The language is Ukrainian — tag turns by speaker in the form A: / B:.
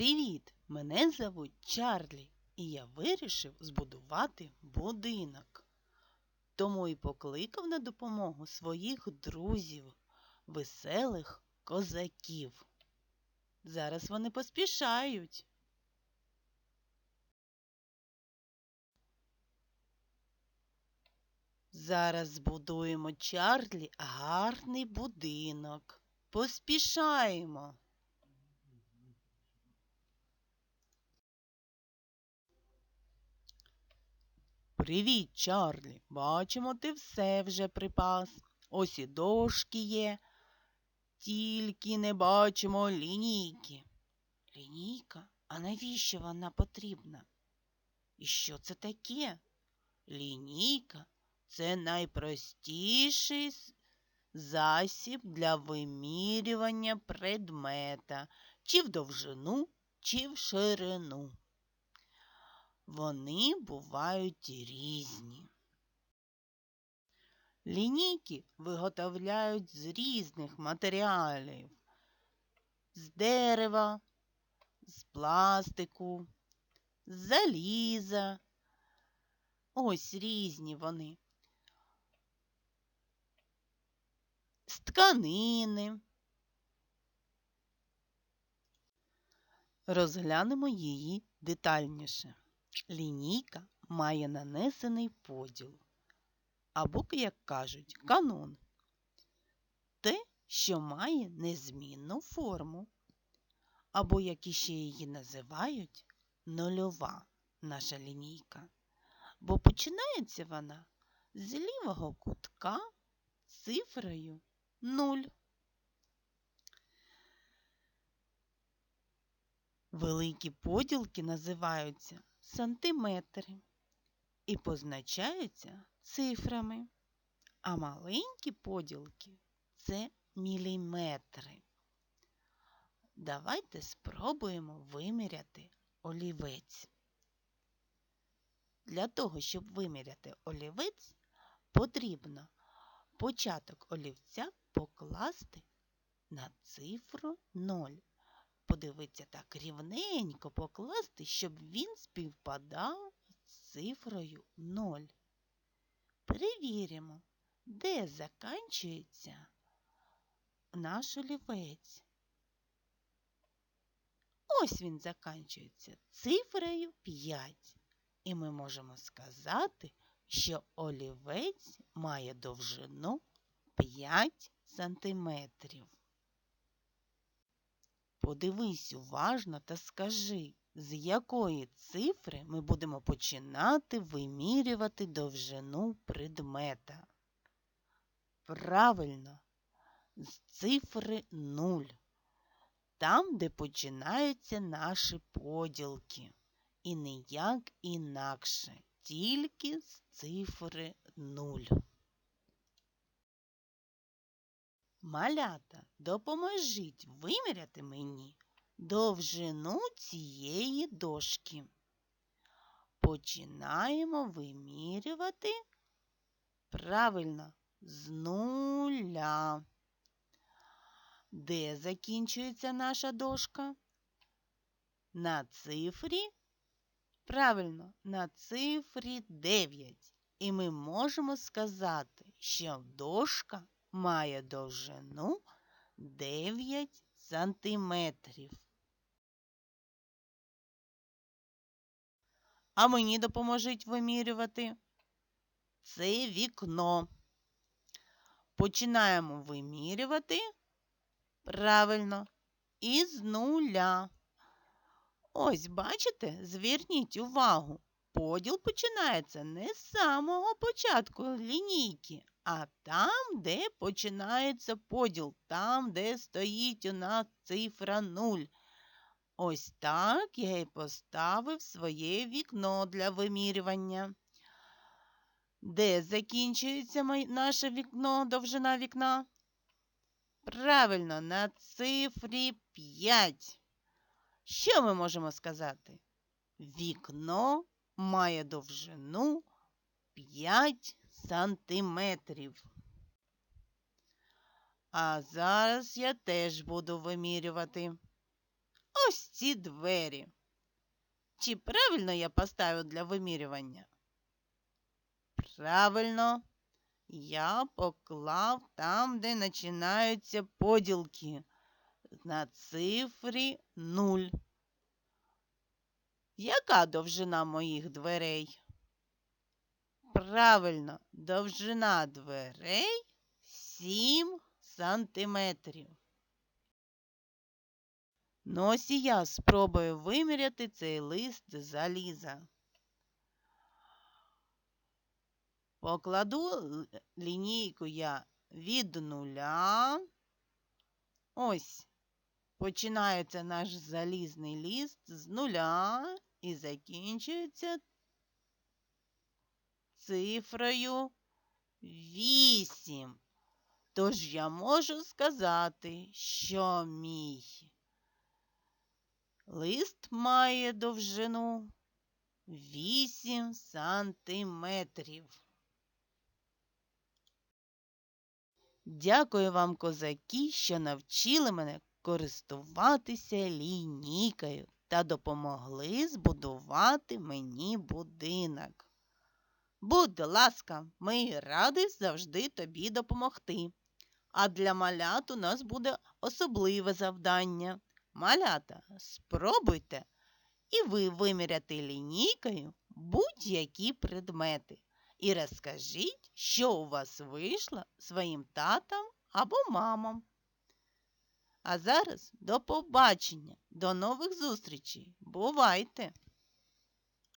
A: Привіт! Мене звуть Чарлі, і я вирішив збудувати будинок. Тому і покликав на допомогу своїх друзів, веселих козаків. Зараз вони поспішають. Зараз збудуємо Чарлі гарний будинок. Поспішаємо. Привіт, Чарлі. Бачимо, ти все вже припас. Ось і дошки є. Тільки не бачимо лінійки. Лінійка? А навіщо вона потрібна? І що це таке? Лінійка це найпростіший засіб для вимірювання предмета чи в довжину, чи в ширину. Вони бувають різні. Лінійки виготовляють з різних матеріалів, з дерева, з пластику, з заліза. Ось різні вони. З тканини. Розглянемо її детальніше. Лінійка має нанесений поділ, або, як кажуть, канон. Те, що має незмінну форму, або, як іще її називають, нульова наша лінійка. Бо починається вона з лівого кутка цифрою 0. Великі поділки називаються сантиметри і позначаються цифрами, а маленькі поділки це міліметри. Давайте спробуємо виміряти олівець. Для того, щоб виміряти олівець, потрібно початок олівця покласти на цифру 0 подивитися так рівненько покласти, щоб він співпадав з цифрою 0. Перевіримо, де закінчується наш олівець. Ось він закінчується цифрою 5. І ми можемо сказати, що олівець має довжину 5 сантиметрів. Подивись уважно та скажи, з якої цифри ми будемо починати вимірювати довжину предмета. Правильно, з цифри 0. Там, де починаються наші поділки. І ніяк інакше, тільки з цифри 0. Малята, допоможіть виміряти мені довжину цієї дошки. Починаємо вимірювати правильно з нуля. Де закінчується наша дошка? На цифрі. Правильно, на цифрі 9. І ми можемо сказати, що дошка має довжину 9 сантиметрів. А мені допоможіть вимірювати це вікно. Починаємо вимірювати правильно із нуля. Ось, бачите, зверніть увагу. Поділ починається не з самого початку лінійки, а там, де починається поділ, там, де стоїть у нас цифра 0. Ось так я і поставив своє вікно для вимірювання. Де закінчується наше вікно, довжина вікна? Правильно, на цифрі 5. Що ми можемо сказати? Вікно має довжину 5 сантиметрів. А зараз я теж буду вимірювати. ось ці двері. Чи правильно я поставив для вимірювання? Правильно. Я поклав там, де починаються поділки на цифрі 0. Яка довжина моїх дверей? Правильно, довжина дверей 7 сантиметрів. Ну ось і я спробую виміряти цей лист заліза. Покладу лінійку я від нуля. Ось. Починається наш залізний ліст з нуля і закінчується цифрою 8. Тож я можу сказати, що мій лист має довжину 8 сантиметрів. Дякую вам, козаки, що навчили мене користуватися лінійкою та допомогли збудувати мені будинок. Будь ласка, ми раді завжди тобі допомогти. А для малят у нас буде особливе завдання. Малята, спробуйте і ви виміряти лінійкою будь-які предмети. І розкажіть, що у вас вийшло своїм татам або мамам. А зараз до побачення, до нових зустрічей. Бувайте!